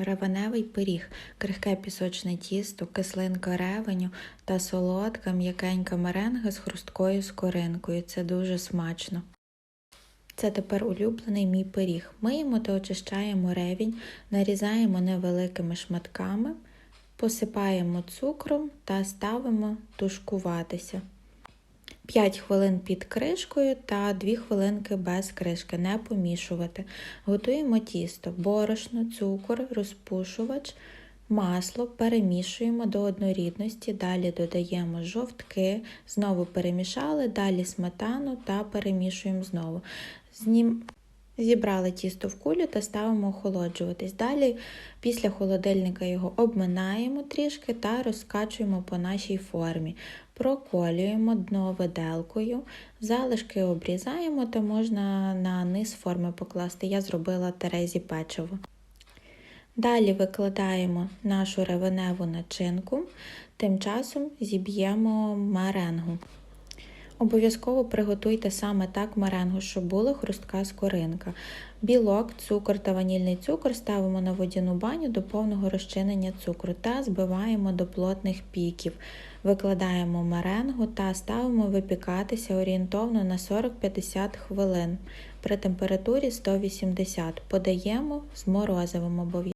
Ревеневий пиріг, крихке пісочне тісто, кислинка ревеню та солодка м'якенька меренга з хрусткою скоринкою. Це дуже смачно. Це тепер улюблений мій пиріг. Миємо та очищаємо ревінь, нарізаємо невеликими шматками, посипаємо цукром та ставимо тушкуватися. 5 хвилин під кришкою та 2 хвилинки без кришки, не помішувати. Готуємо тісто, борошно, цукор, розпушувач, масло, перемішуємо до однорідності, далі додаємо жовтки, знову перемішали, далі сметану та перемішуємо знову. Знім... Зібрали тісто в кулю та ставимо охолоджуватись. Далі після холодильника його обминаємо трішки та розкачуємо по нашій формі. Проколюємо дно виделкою, залишки обрізаємо та можна на низ форми покласти. Я зробила терезі печиво. Далі викладаємо нашу ревеневу начинку, тим часом зіб'ємо меренгу. Обов'язково приготуйте саме так меренгу, щоб була хрустка скоринка. Білок, цукор та ванільний цукор ставимо на водяну баню до повного розчинення цукру та збиваємо до плотних піків. Викладаємо меренгу та ставимо випікатися орієнтовно на 40-50 хвилин при температурі 180. Подаємо з морозивом обов'язково.